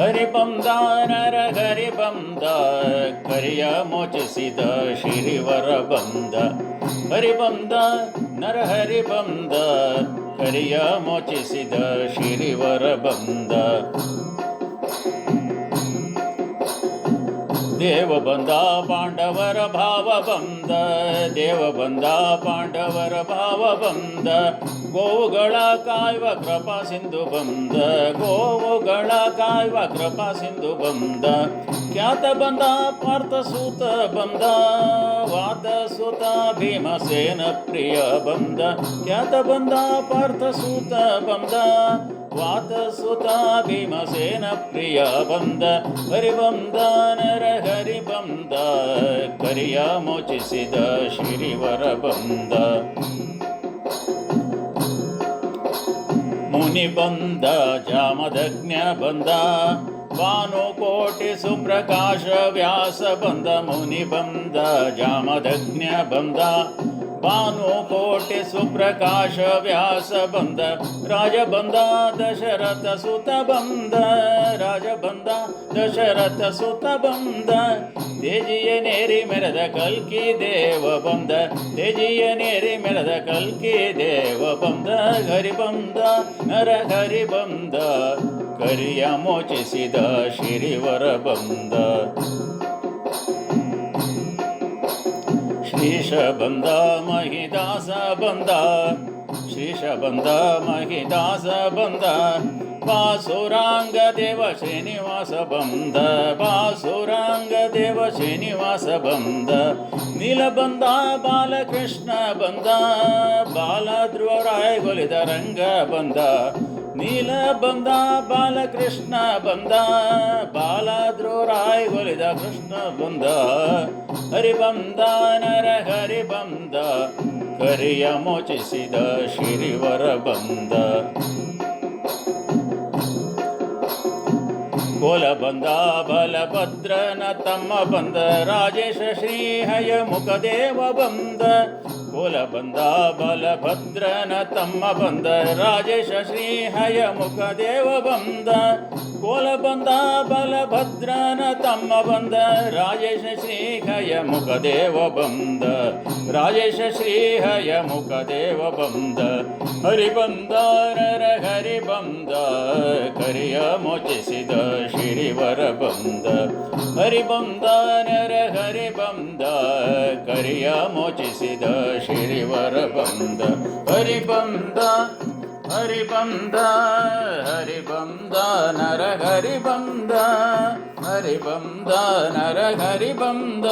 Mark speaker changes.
Speaker 1: ಹರಿಬಂದ ನರ ಹರಿಬಂದ ಕರಿಯ ಮೋಚಿಸಿದ ಶಿರಿವರ ಬಂದ. ಹರಿಬಂದ ನರ ಹರಿಬಂದ ಕರಿಯ ಮೋಚಿಸಿದ ಶಿರಿವರ ಬಂದ. ದೇವ ಬಂದ ಪಾಂಡವರ ಭಾವ ಬಂದ ದೇವ ಬಂದ ಪಾಂಡವರ ಭಾವ ಬಂದ, ಗೋವುಗಳ ಕಾಯುವ ಕೃಪಾ ಸಿಂಧು ಬಂದ, ಗೋವುಗಳ ಕಾಯುವ ಕೃಪಾ ಸಿಂಧು ಬಂದ, ಖ್ಯಾತ ಬಂದ ಪಾರ್ಥ ಸೂತ ಬಂದ ವಾತ ಸುತ ಭೀಮಸೇನ ಪ್ರಿಯ ಬಂದ, ಖ್ಯಾತ ಬಂದ ಪಾರ್ಥ ಸೂತ ಬಂದ ವಾತ ಸುತ ಭೀಮಸೇನ ಪ್ರಿಯ ಬಂದ ಹರಿಬಂದ ನರ ಹರಿಬಂದ ಕರಿಯ ಮೋಚಿಸಿದ ಶಿರಿವರ ಬಂದ ಮುನಿ ಬಂದ ಜಾಮದಜ್ಞ ಬಂದ ಭಾನುಕೋಟಿ ಸುಪ್ರಕಾಶ ವ್ಯಾಸ ಬಂದ ಮುನಿ ಬಂದ ಜಾಮದಜ್ಞ ಬಂದ ಭಾನುಕೋಟಿ ಸುಪ್ರಕಾಶ ವ್ಯಾಸ ಬಂದ ರಾಜ ಬಂದ ದಶರಥ ಸುತ ಬಂದ ರಾಜ ಬಂದ ದಶರಥ ಸುತ ಬಂದ. ತೇಜಿಯ ನೇರಿ ಮೆರೆದ ಕಲ್ಕಿ ದೇವ ಬಂದ, ತೇಜಿಯ ನೇರಿ ಮೆರೆದ ಕಲ್ಕಿ ದೇವ ಬಂದ. ಗರಿ ಬಂದ, ನರ ಹರಿ ಬಂದ, ಕರಿಯ ಮೋಚಿಸಿದ ಶಿರಿವರ ಬಂದ. ಶ್ರೀಶ ಬಂದ ಮಹಿದಾಸ ಬಂದ ಶ್ರೀಶ ಬಂದ ಮಹಿದಾಸ ಬಂದ ಬಾಸುರಾಂಗ ದೇವ ಶ್ರೀನಿವಾಸ ಬಂದ ಬಾಸುರಾಂಗ ದೇವ ಶ್ರೀನಿವಾಸ ಬಂದ ನೀಲ ಬಂದ ಬಾಲಕೃಷ್ಣ ಬಂದ ಬಾಲ ಧ್ರುವರಾಯ ಗೊಲಿದ ರಂಗ ಬಂದ ನೀಲ ಬಂದ ಬಾಲಕೃಷ್ಣ ಬಂದ ಬಾಲ ರಾಯ್ ಕೃಷ್ಣ ಬಂದ. ಹರಿ ಬಂದ, ನರ ಹರಿ ಬಂದ, ಕರಿಯ ಮೋಚಿಸಿದ ಶಿರಿವರ ಬಂದ. ಕೋಲ ಬಂದ, ಬಲಭದ್ರನ ತಮ್ಮ ಬಂದ, ರಾಜೇಶ ಶ್ರೀಹಯ ಮುಖದೇವ ಬಂದ. पुल बन्द बलभद्र न तं बन्द राजेश श्री हयमुख देव बन्द। कोल बन्द बलभद्र न तं वन्द राजेश श्री हयमुख देव बन्द। राजेश श्री हयमुख बन्द। ಮುಖದೇವ ಬಂದ ಹರಿ ಬಂದ ನರ ಹರಿ ಬಂದ ಕರಿಯ ಮೋಚಿಸಿದ ಶಿರಿವರ ಬಂದ ಹರಿ ಬಂದ ನರ ಹರಿ ಬಂದ ಕರಿಯ ಮೋಚಿಸಿದ ಶಿರಿವರ ಬಂದ ಹರಿ ಬಂದ ಹರಿ ಬಂದ ಹರಿ ಬಂದ ನರ ಹರಿ ಬಂದ ಹರಿ ಬಂದ ನರ ಹರಿ ಬಂದ